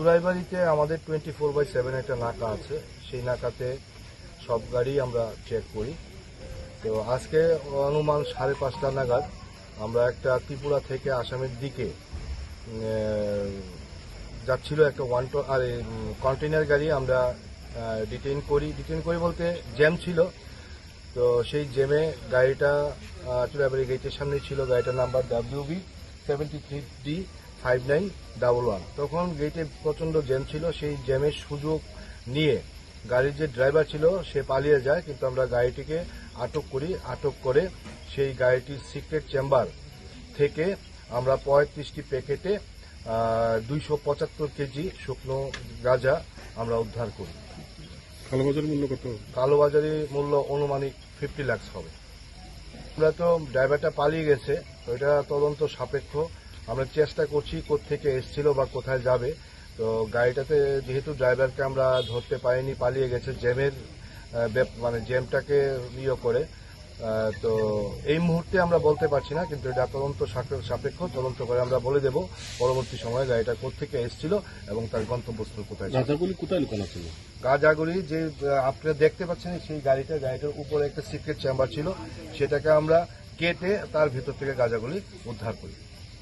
চুরাইবাড়িতে আমাদের twenty four by seven একটা নাকা আছে। সেই নাকাতে সব গাড়ি আমরা চেক করি। তো আজকে অনুমান সাড়ে পাঁচটা নাগাদ আমরা একটা ত্রিপুরা থেকে আসামের দিকে যাচ্ছিল একটা ওয়ান টো আর কন্টেনার গাড়ি আমরা ডিটেইন করি। ডিটেইন করি বলতে জ্যাম ছিল। তো সেই জ্যামে গাড়িটা চুরাইবাড়ি গেটের সামনে ছিল। গাড়িটার number WB seventy three D five nine double one তখন গেটে প্রচণ্ড জ্যাম ছিল সেই জ্যামের সুযোগ নিয়ে গাড়ির যে ড্রাইভার ছিল সে পালিয়ে যায় কিন্তু আমরা গাড়িটিকে আটক করি। আটক করে সেই গাড়িটির সিক্রেট চেম্বার থেকে আমরা পঁয়ত্রিশটি প্যাকেটে দুইশো পঁচাত্তর কেজি শুকনো গাঁজা আমরা উদ্ধার করি। কালোবাজার মূল্য কত? কালোবাজারি মূল্য অনুমানিক ফিফটি লাক্স হবে। আমরা তো ড্রাইভারটা পালিয়ে গেছে এটা তদন্ত সাপেক্ষ। আমরা চেষ্টা করছি থেকে এসছিল বা কোথায় যাবে। তো গাড়িটাতে যেহেতু ড্রাইভারকে আমরা ধরতে পারিনি পালিয়ে গেছে জ্যামের মানে জ্যামটাকে ইয়ে করে। তো এই মুহূর্তে আমরা বলতে পারছি না কিন্তু এটা তদন্ত সাপে- সাপেক্ষ তদন্ত করে আমরা বলে দেব পরবর্তী সময়ে গাড়িটা কোথেকে এসছিল এবং তার গন্তব্যস্থল কোথায়। গাঁজাগুলি কোথায় লুকানো ছিল? গাঁজাগুলি যে আপনারা দেখতে পাচ্ছেন সেই গাড়িটা গাড়িটার উপরে একটা সিক্রেট চেম্বার ছিল। সেটাকে আমরা কেটে তার ভিতর থেকে গাঁজাগুলি উদ্ধার করি।